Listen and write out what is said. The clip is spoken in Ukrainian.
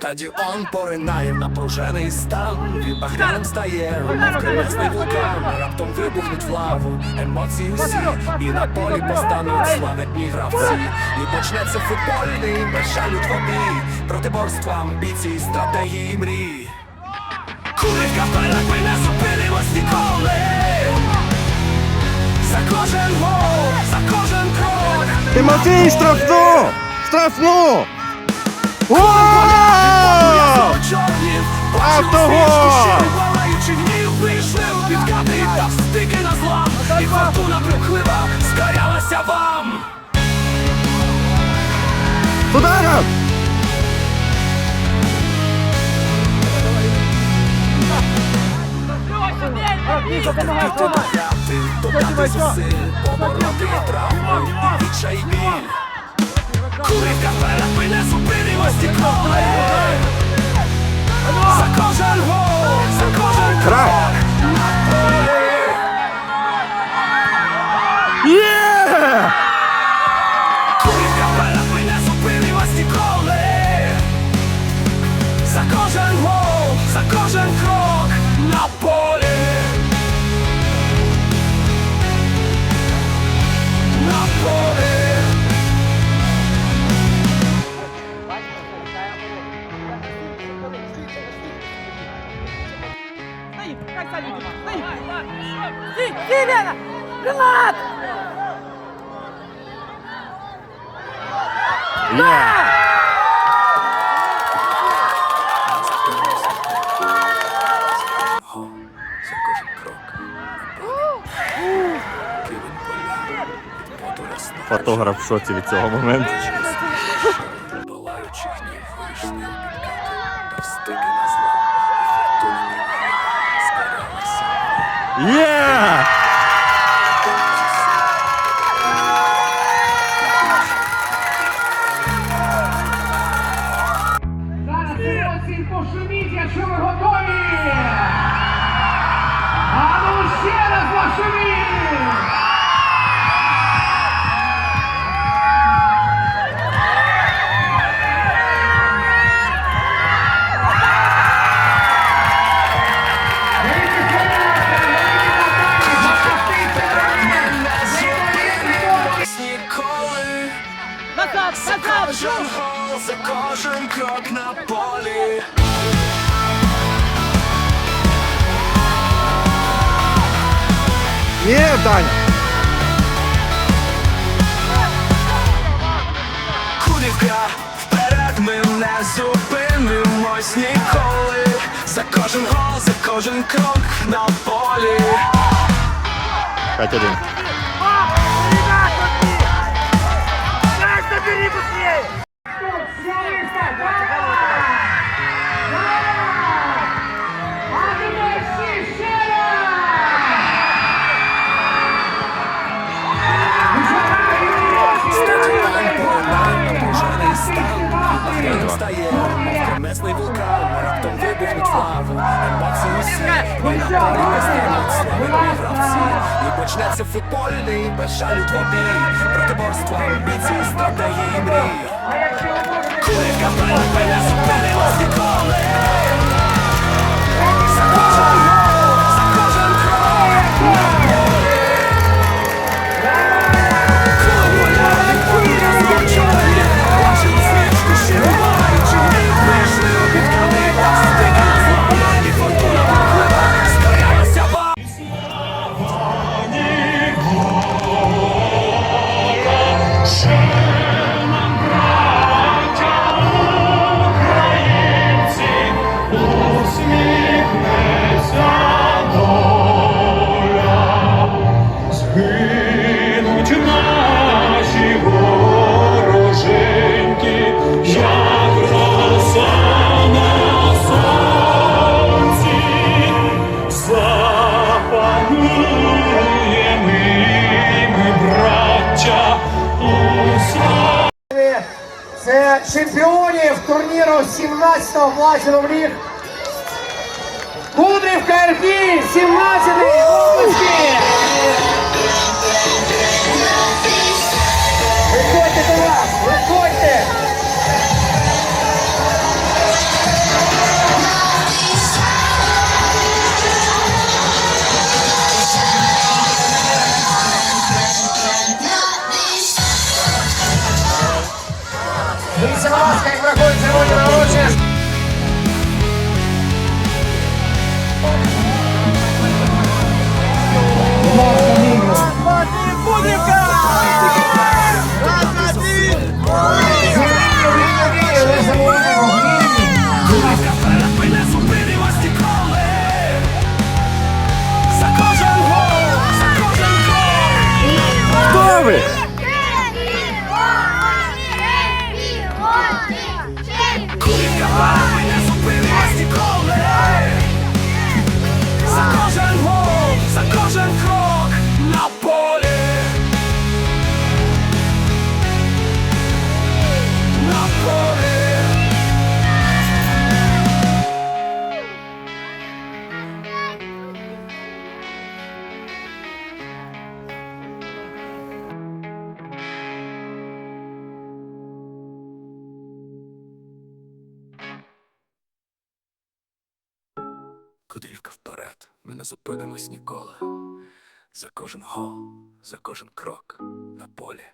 Стадіон поринає в напружений стан. Він багряним стає, мов кремезний вулкан Раптом вибухнуть в лаву, емоції всі. І на полі постануть славетні гравці. І почнеться футбольний безжалю двобій Протиборства, амбіцій, стратегії, мрій. Курика пелек, ми не зупинимось ніколи За кожен гол, за кожен крок Тимофій, штрафну! Штрафну! Автогол! Підкати та встики на злам І фортуна брехлива скорялася вам Ударом! Ти додати зусиль, побороти травми і відчай біль Курівка вперед, ми не зупинимось ніколи За кожен гол, за кожен крок. На полі Курівка вперед, ми не зупинимось ніколи За кожен гол, за кожен крок від поту росна Фотограф в шоці від цього моменту. Yeah. За кожен крок на полі. Є, Даня! Курівка, вперед ми не зупинимось ніколи. За кожен гол, за кожен крок на полі. 5-1. А лаву, емоції усі І на полі гравці І почнеться футбольний безжалю двобій Протиборства, амбіції, стратегії, мрій. Курівка вперед, ми Це чемпіонів турніру 17-го Platinum ліг. Кудрівка РП 17-й області. Вісім ласка, як рахується, воді народження. Кудрівка вперед, ми не зупинимось ніколи. За кожен гол, за кожен крок на полі.